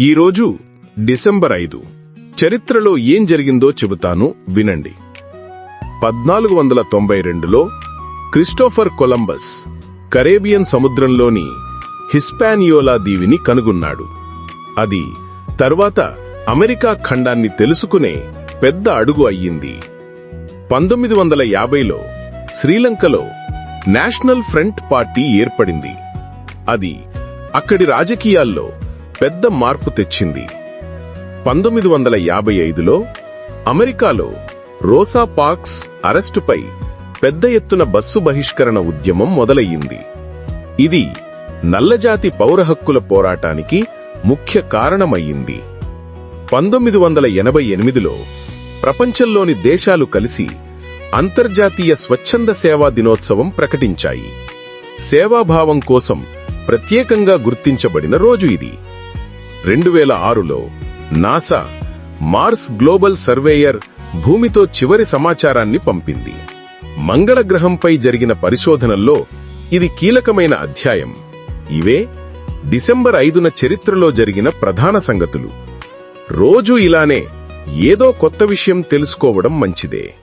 ఈరోజు డిసెంబర్ ఐదు. చరిత్రలో ఏం జరిగిందో చెబుతాను వినండి. పద్నాలుగు వందల తొంభై రెండులో క్రిస్టోఫర్ కొలంబస్ కరేబియన్ సముద్రంలోని హిస్పానియోలా దీవిని కనుగొన్నాడు. అది తర్వాత అమెరికా ఖండాన్ని తెలుసుకునే పెద్ద అడుగు అయ్యింది. పంతొమ్మిది వందల యాభైలో శ్రీలంకలో నేషనల్ ఫ్రంట్ పార్టీ ఏర్పడింది. అది అక్కడి రాజకీయాల్లో పెద్ద మార్పు తెచ్చింది. పంతొమ్మిది వందల యాభై ఐదులో అమెరికాలో రోసా పార్క్స్ అరెస్టుపై పెద్ద ఎత్తున బస్సు బహిష్కరణ ఉద్యమం మొదలయ్యింది. ఇది నల్లజాతి పౌర హక్కుల పోరాటానికి ముఖ్య కారణమయ్యింది. పంతొమ్మిది వందల ఎనభై ఎనిమిదిలో ప్రపంచంలోని దేశాలు కలిసి అంతర్జాతీయ స్వచ్ఛంద సేవా దినోత్సవం ప్రకటించాయి. సేవాభావం కోసం ప్రత్యేకంగా గుర్తించబడిన రోజు ఇది. రెండు వేల ఆరులో నాసా మార్స్ గ్లోబల్ సర్వేయర్ భూమితో చివరి సమాచారాన్ని పంపింది. మంగళ గ్రహంపై జరిగిన పరిశోధనల్లో ఇది కీలకమైన అధ్యాయం. ఇవే డిసెంబర్ ఐదున చరిత్రలో జరిగిన ప్రధాన సంగతులు. రోజూ ఇలానే ఏదో కొత్త విషయం తెలుసుకోవడం మంచిదే.